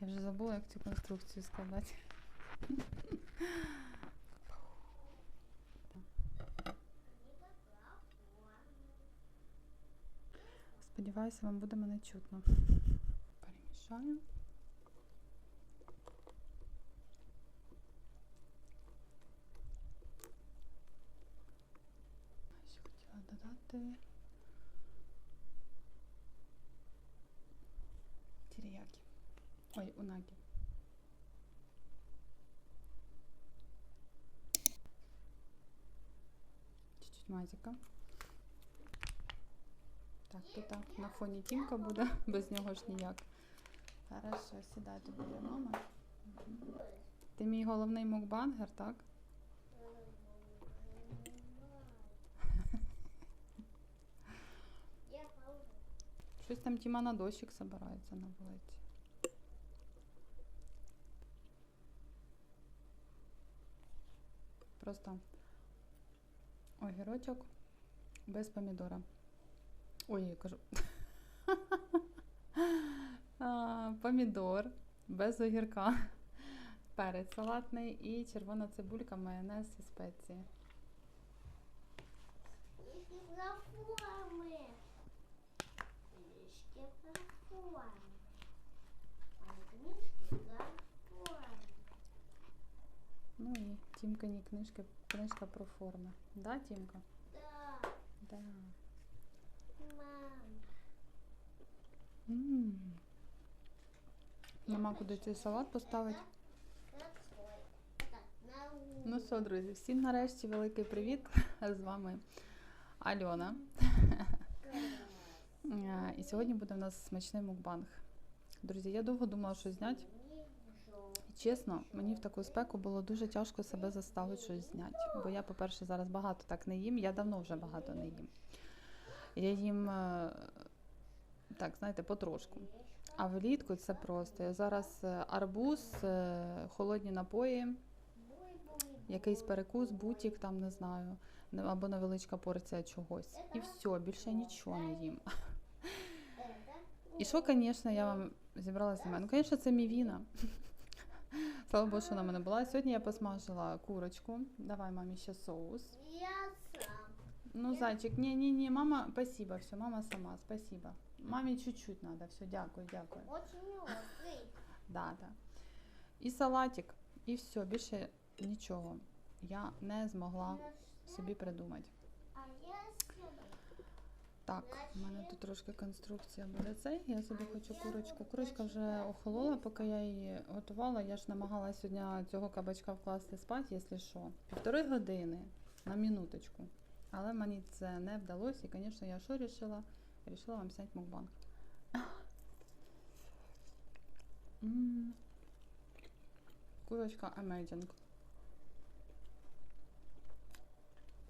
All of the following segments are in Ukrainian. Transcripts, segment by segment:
Я вже забула, як цю конструкцію складати. Сподіваюся, вам буде мене чутно. Перемішаю. Ще хотіла додати. Чуть-чуть. Так, тут на фоні тімка буде, без нього ж ніяк. Хорошо, сідай тут біля мами. Ти мій головний мукбангер, так? Щось там Тіма на дощик збирається на вулиці. Просто огірочок без помідора. Ой, я кажу. Помідор без огірка. Перець салатний і червона цибулька, майонез і спеції. Ну і Тімкані книжки, книжка про форми. Да, Тімка? Да, Да. мам. М. Нема куди цей салат поставити. Ну що, друзі, всім нарешті великий привіт. З вами Альона. І сьогодні буде у нас смачний мукбанг. Друзі, я довго думала, що зняти. Чесно, мені в таку спеку було дуже тяжко себе заставити щось зняти. Бо я, по-перше, зараз багато так не їм. Я давно вже багато не їм. Я їм, е, так, знаєте, потрошку. А влітку це просто. Я зараз е, арбуз, е, холодні напої, якийсь перекус, бутік, там не знаю, або невеличка порція чогось. І все, більше нічого не їм. І що, звісно, я вам зібрала знімати? Ну, звісно, це мівіна. Слава Богу, що вона мене була. Сьогодні я посмажила курочку. Давай мамі ще соус. Я сам. Ну, зайчик, ні, ні, ні, мама, спасибо, все, мама сама, спасибо. Мамі чуть-чуть надо, все, дякую, дякую. Очень острый. Да, да. І салатик, і все, більше нічого я не змогла собі придумати. А я сюда. Так, у мене тут трошки конструкція буде цей. Я собі хочу курочку. Курочка вже охолола, поки я її готувала. Я ж намагалася сьогодні цього кабачка вкласти спати, якщо що. Півтори години на минуточку. Але мені це не вдалося. І, звісно, я що рішила? Рішила вам зняти мукбанг. М. Курочка amazing.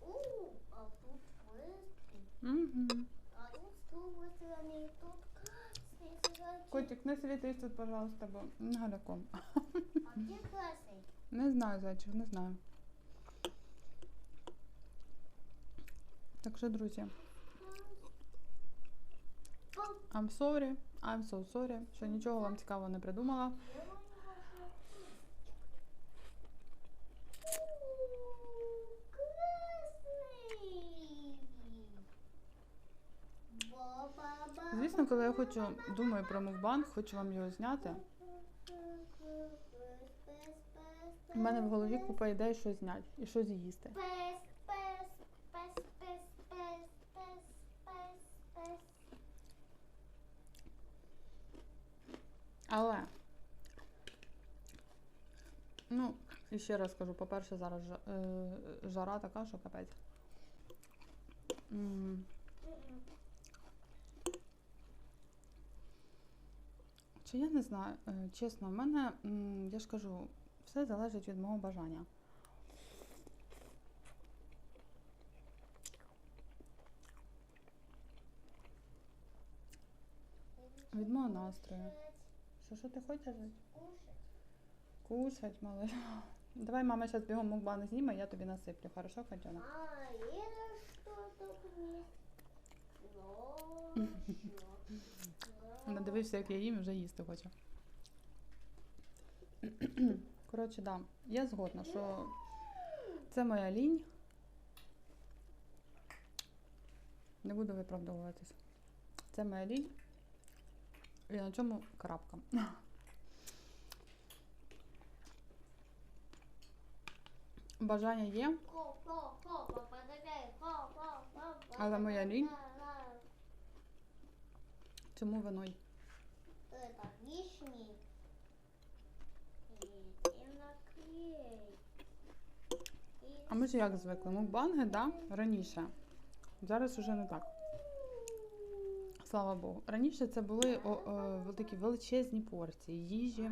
У, а тут флески. Угу. А тут с другой стороны, тут красный Котик, не світись тут, пожалуйста, бо галяком. А где красный? Не знаю, зайчик, не знаю. Так що, друзі, I'm sorry, I'm so sorry, що нічого вам цікавого не придумала. Звісно, коли я хочу, думаю про мукбанг, хочу вам його зняти. У мене в голові купа ідей, що зняти і що з'їсти. Пес, пес, пес, пес, пес, пес, пес, пес. Але, ну, і ще раз кажу, по-перше, зараз е, жара така, що капець. Чи я не знаю, е, чесно, в мене, я ж кажу, все залежить від мого бажання. Від мого настрою. Що, що ти хочеш? Кушать. Кушать, малыш. Давай мама зараз бігом мукбан зніме, я тобі насиплю, хорошо, котенок? А, это что тут есть? Ложь. Надивився, як я їм вже їсти хочу. Коротше, да, я згодна, що це моя лінь. Не буду виправдовуватись. Це моя лінь. І на чому крапка. Бажання є, Але моя лінь. Чому виною. Это лишний. А ми ж як звикли? Мукбанги, да? Раніше. Зараз уже не так. Слава Богу. Раніше це були о, о, такі величезні порції їжі.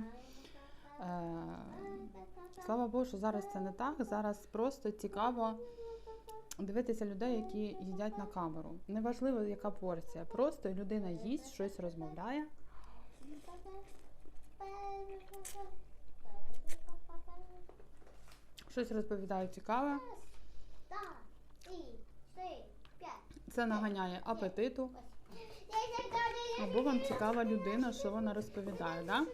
Е, слава Богу, що зараз це не так. Зараз просто цікаво дивитися людей, які їдять на камеру. Неважливо, яка порція. Просто людина їсть, щось розмовляє. Щось розповідає цікаве. Це наганяє апетиту. Або вам цікава людина, що вона розповідає, да?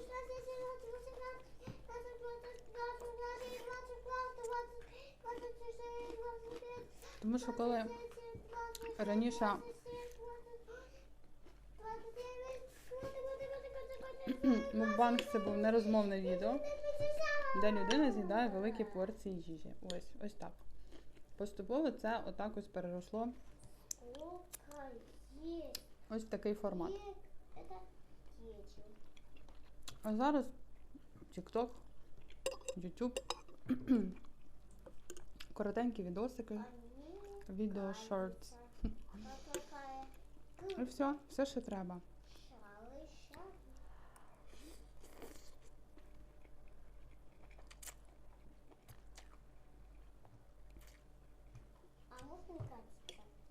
Тому що коли раніше мукбанг це був нерозмовне відео, де людина з'їдає великі порції їжі. Ось, ось так. Поступово це отак ось переросло ось такий формат. А зараз TikTok, YouTube, коротенькі відосики, відео shorts. І все, все, що треба.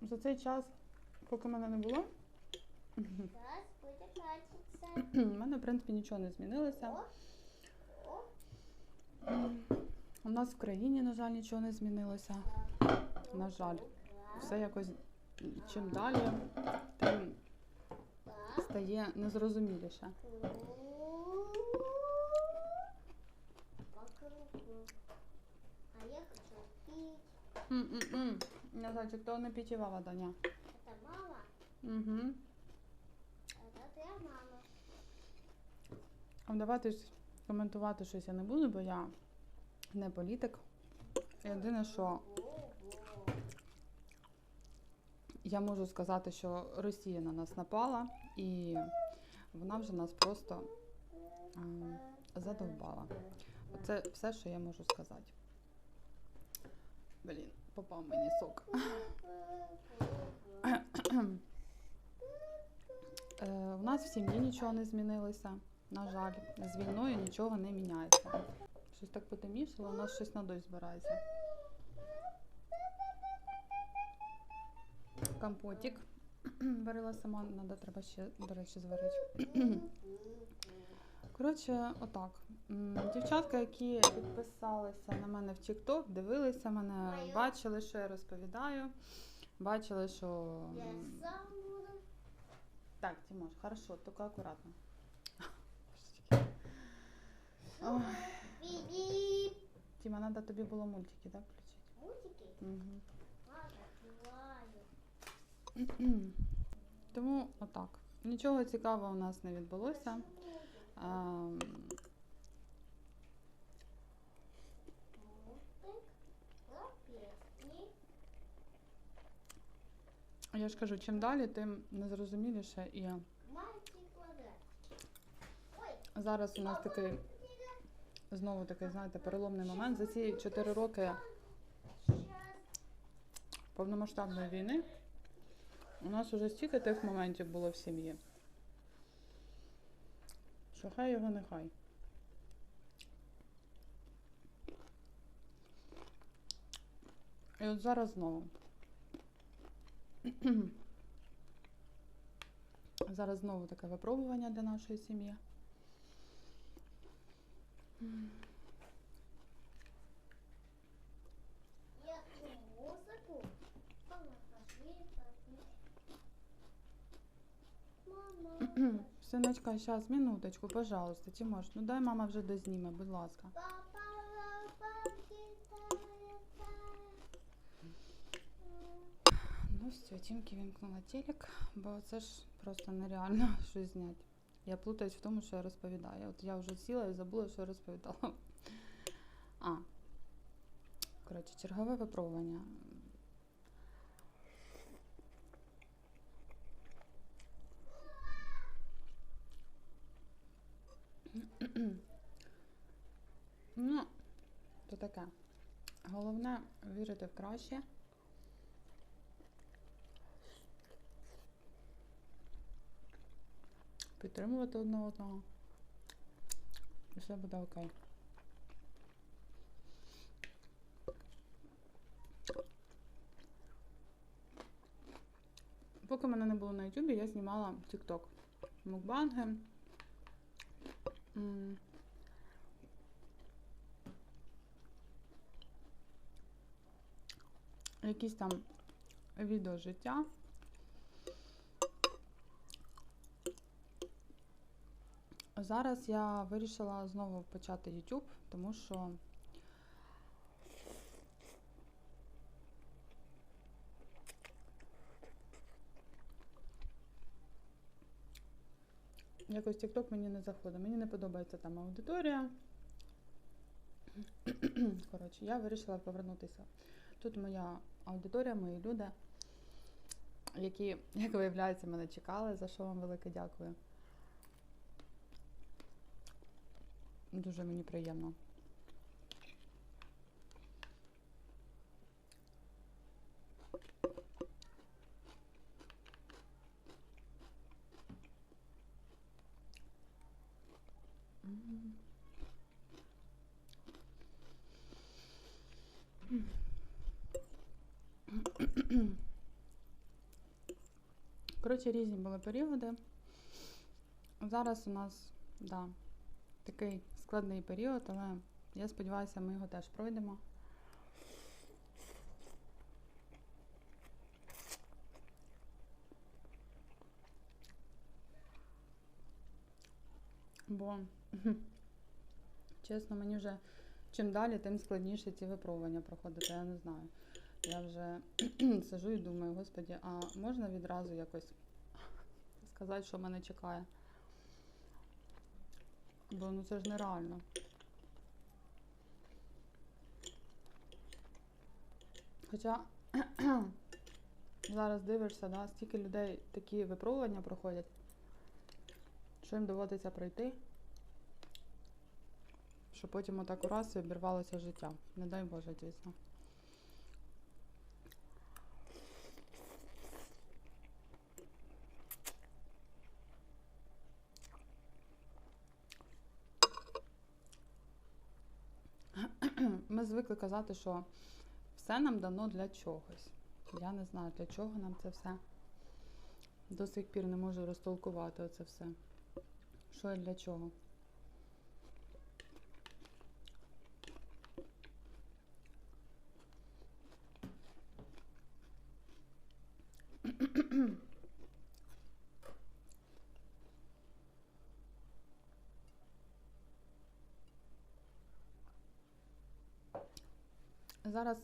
За цей час, поки мене не було, в мене, в принципі, нічого не змінилося. У нас в країні, на жаль, нічого не змінилося. На жаль. Все якось чим далі, тим стає незрозуміліше. Не знаю, хто не пітєвала, Даня. Это мама, Угу. это твоя мама. А давайте коментувати щось я не буду, бо я не політик. Єдине, що я можу сказати, що Росія на нас напала, і вона вже нас просто ем, задовбала. Це все, що я можу сказати. Блін, попав мені сок. Е, у нас в сім'ї нічого не змінилося. На жаль, з війною нічого не міняється. Щось так потемнішало, у нас щось на дощ збирається. Компотик варила сама, надо треба ще, до речі, зварити. Коротше, отак. Дівчатка, які підписалися на мене в TikTok, дивилися мене, бачили, що я розповідаю. Бачили, що. Так, Тимош, хорошо, тільки акуратно. Тіма, треба тобі було мультики, так, включити? Мультики? Угу. Тому отак. Нічого цікавого у нас не відбулося. Ем. Про песни. я ж кажу, чим далі, тим незрозуміліше. І зараз у нас такий знову такий, знаєте, переломний момент. За ці 4 роки повномасштабної війни у нас уже стільки тих моментів було в сім'ї. Що хай його не хай. І от зараз знову. Зараз знову таке випробування для нашої сім'ї. Я хочу музыку. Мама, пошли, пошли. Мама. Синочка, зараз, минуточку, пожалуйста, Тимош, ну дай мама вже дозніме, будь ласка. Ну все, Тімки вімкнула телек, бо це ж просто нереально щось зняти. Я плутаюсь в тому, що я розповідаю. От я вже сіла і забула, що я розповідала. А. Коротше, чергове випробування. Ну, то таке. Головне вірити в краще. Підтримувати одне одного. І все буде окей. Поки мене не було на Ютубі, я знімала TikTok. Мукбанги. Якісь там відео життя. Зараз я вирішила знову почати YouTube, тому що якось TikTok мені не заходить. Мені не подобається там аудиторія. Коротше, я вирішила повернутися. Тут моя аудиторія, мої люди, які, як виявляється, мене чекали, за що вам велике дякую. Дуже мені приємно. Коротше, різні були періоди. Зараз у нас, да, такий складний період, але я сподіваюся, ми його теж пройдемо. Бо, чесно, мені вже чим далі, тим складніше ці випробування проходити. Я не знаю. Я вже сижу і думаю, господі, а можна відразу якось сказати, що мене чекає? Бо ну це ж нереально. Хоча зараз дивишся, да, стільки людей такі випробування проходять, що їм доводиться пройти, що потім отак ураз і обірвалося життя. Не дай Боже, звісно. Ми звикли казати, що все нам дано для чогось. Я не знаю, для чого нам це все. До сих пір не можу розтолкувати оце все. Що і для чого. Зараз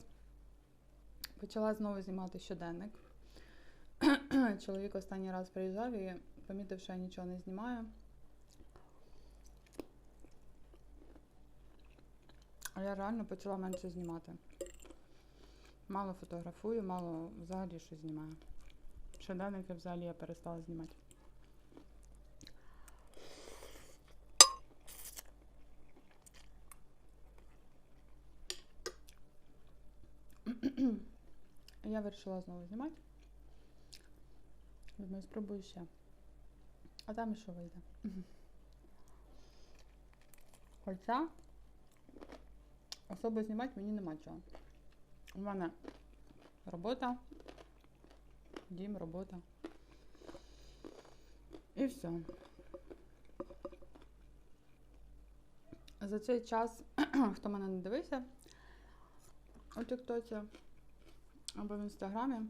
почала знову знімати щоденник. Чоловік останній раз приїжджав і помітив, що я нічого не знімаю. А я реально почала менше знімати. Мало фотографую, мало взагалі щось знімаю. Щоденники взагалі я перестала знімати. Я вирішила знову знімати. Думаю, спробую ще. А там і що вийде. Хоча особо знімати мені нема чого. У мене робота, дім, робота. І все. За цей час, хто мене не дивився у Тіктоці або в інстаграмі,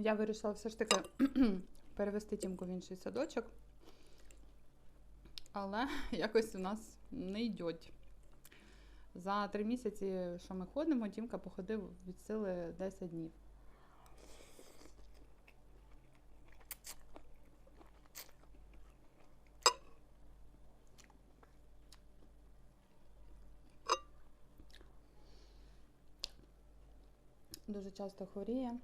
Я вирішила все ж таки перевести Тімку в інший садочок. Але якось у нас не йдеть. За три місяці, що ми ходимо, Тімка походив від сили 10 днів. Дуже часто хворіє.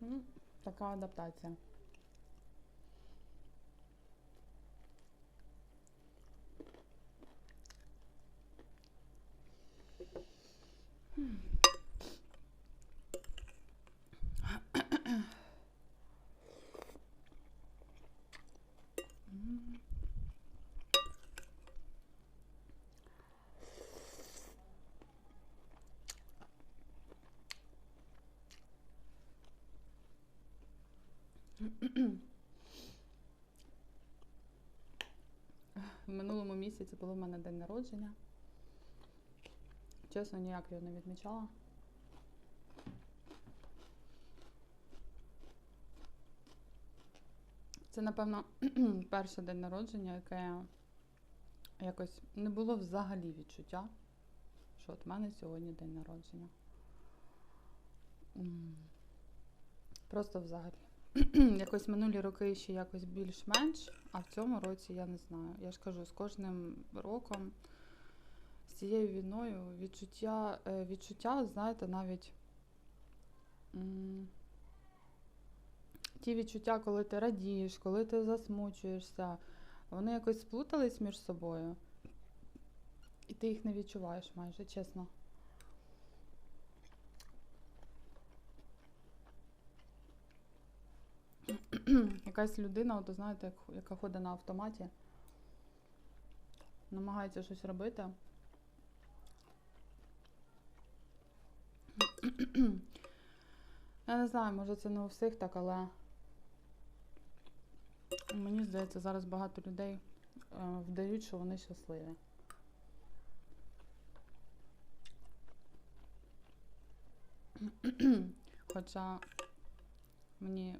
Ну, така адаптація. В минулому місяці було в мене день народження. Чесно, ніяк його не відмічала. Це, напевно, перший день народження, яке якось не було взагалі відчуття, що от в мене сьогодні день народження. Просто взагалі. якось минулі роки ще якось більш-менш, а в цьому році я не знаю. Я ж кажу, з кожним роком, з цією війною відчуття, е, відчуття, знаєте, навіть ті відчуття, коли ти радієш, коли ти засмучуєшся, вони якось сплутались між собою, і ти їх не відчуваєш майже, чесно. Якась людина, от, знаєте, яка ходить на автоматі, намагається щось робити. Я не знаю, може це не у всіх так, але мені здається, зараз багато людей е, вдають, що вони щасливі. Хоча мені,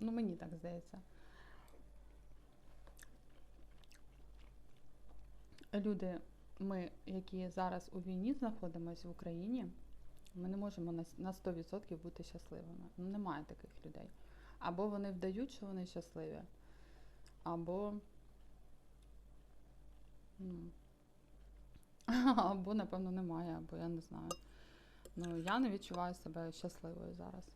ну мені так здається. Люди, ми, які зараз у війні знаходимося в Україні, ми не можемо на 100% бути щасливими. Ну, немає таких людей. Або вони вдають, що вони щасливі, або. Ну, або, напевно, немає, або я не знаю. Ну, я не відчуваю себе щасливою зараз.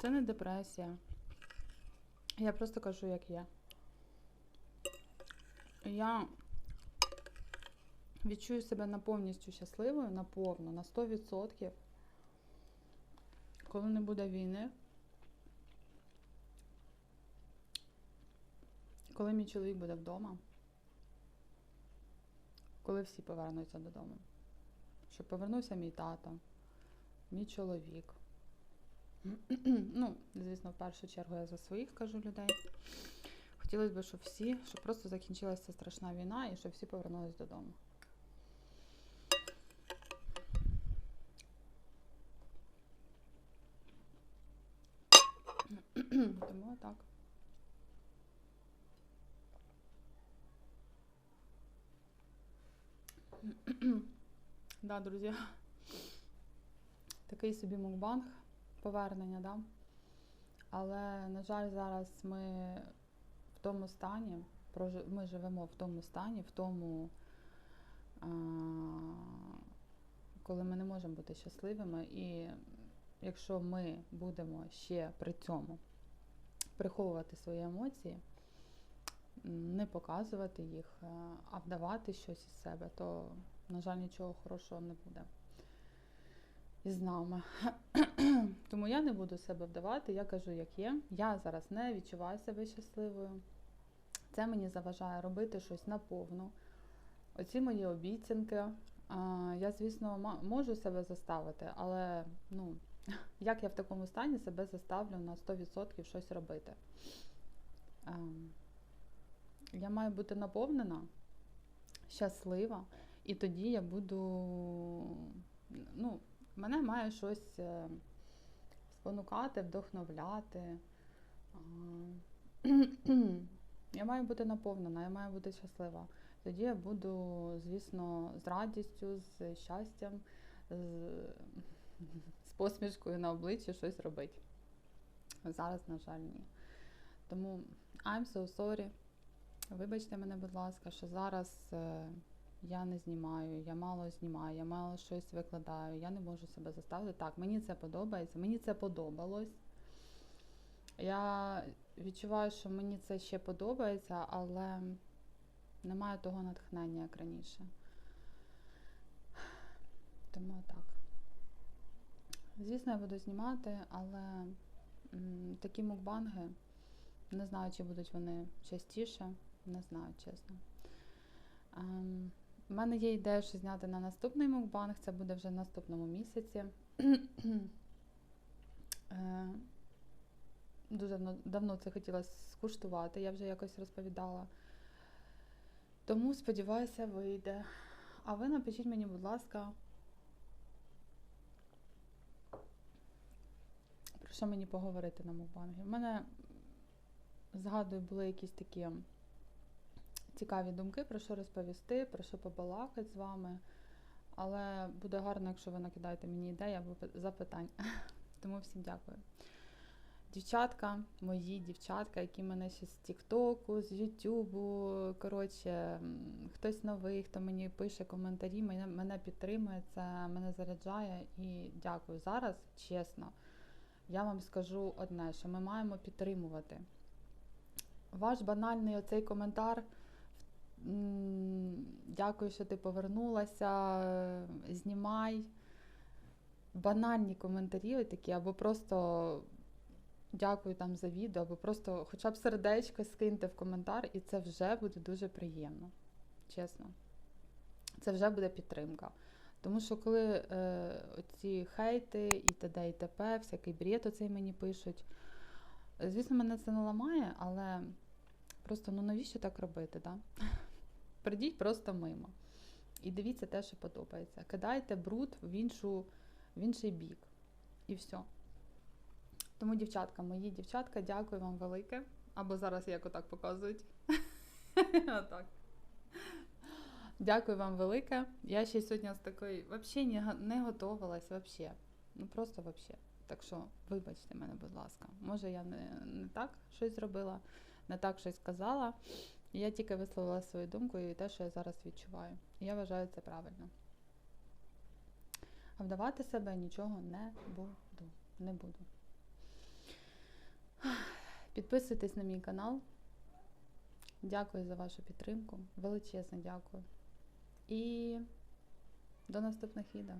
Це не депресія. Я просто кажу, як є. Я відчую себе на повністю щасливою, наповно, на 100%. Коли не буде війни. Коли мій чоловік буде вдома. Коли всі повернуться додому. Щоб повернувся мій тато, мій чоловік. Ну, звісно, в першу чергу я за своїх кажу людей. Хотілося б, щоб всі, щоб просто закінчилася страшна війна і щоб всі повернулись додому. Тому так. да, друзі. Такий собі мукбанг, повернення, да. Але, на жаль, зараз ми в тому стані, ми живемо в тому стані, в тому, коли ми не можемо бути щасливими. І якщо ми будемо ще при цьому приховувати свої емоції, не показувати їх, а вдавати щось із себе, то, на жаль, нічого хорошого не буде із нами. Тому я не буду себе вдавати, я кажу, як є. Я зараз не відчуваю себе щасливою. Це мені заважає робити щось наповну. Оці мої обіцянки. Я, звісно, можу себе заставити, але ну, як я в такому стані себе заставлю на 100% щось робити? Ем, Я маю бути наповнена, щаслива. І тоді я буду. Ну, мене має щось е, спонукати, вдохновляти. Я маю бути наповнена, я маю бути щаслива. Тоді я буду, звісно, з радістю, з щастям, з, з посмішкою на обличчі щось робити. Зараз, на жаль, ні. Тому I'm so sorry. Вибачте мене, будь ласка, що зараз е, я не знімаю, я мало знімаю, я мало щось викладаю, я не можу себе заставити. Так, мені це подобається, мені це подобалось. Я відчуваю, що мені це ще подобається, але немає того натхнення, як раніше. Тому так. Звісно, я буду знімати, але м, такі мукбанги, не знаю, чи будуть вони частіше, не знаю, чесно. Ем, У мене є ідея, що зняти на наступний мукбанг, це буде вже в наступному місяці. Е, Дуже давно, це хотіла скуштувати, я вже якось розповідала. Тому сподіваюся, вийде. А ви напишіть мені, будь ласка, про що мені поговорити на мукбангі. У мене, згадую, були якісь такі цікаві думки, про що розповісти, про що побалакати з вами. Але буде гарно, якщо ви накидаєте мені ідеї або пи- запитань. Тому всім дякую. Дівчатка, мої дівчатка, які мене ще з Тіктоку, з Ютубу, коротше, хтось новий, хто мені пише коментарі, мене підтримує, це мене заряджає і дякую. Зараз, чесно, я вам скажу одне, що ми маємо підтримувати. Ваш банальний оцей коментар. Дякую, що ти повернулася. е, Знімай. Банальні коментарі такі, або просто дякую там за відео, або просто хоча б сердечко скиньте в коментар, і це вже буде дуже приємно. Чесно. Це вже буде підтримка. Тому що коли е, оці хейти і т.д. і т.п., всякий бред оцей мені пишуть. Звісно, мене це не ламає, але просто ну навіщо так робити? Да? Прийдіть просто мимо. І дивіться те, що подобається. Кидайте бруд в, іншу, в інший бік. І все. Тому, дівчатка, мої дівчатка, дякую вам велике. Або зараз як отак показують. Отак. Дякую вам велике. Я ще сьогодні з такої взагалі не, не готувалась, взагалі. Ну просто взагалі. Так що, вибачте мене, будь ласка. Може, я не, не так щось зробила, не так щось сказала. Я тільки висловила свою думку і те, що я зараз відчуваю. І я вважаю це правильно. А вдавати себе нічого не буду. Не буду. Підписуйтесь на мій канал. Дякую за вашу підтримку. Величезне дякую. І до наступних відео.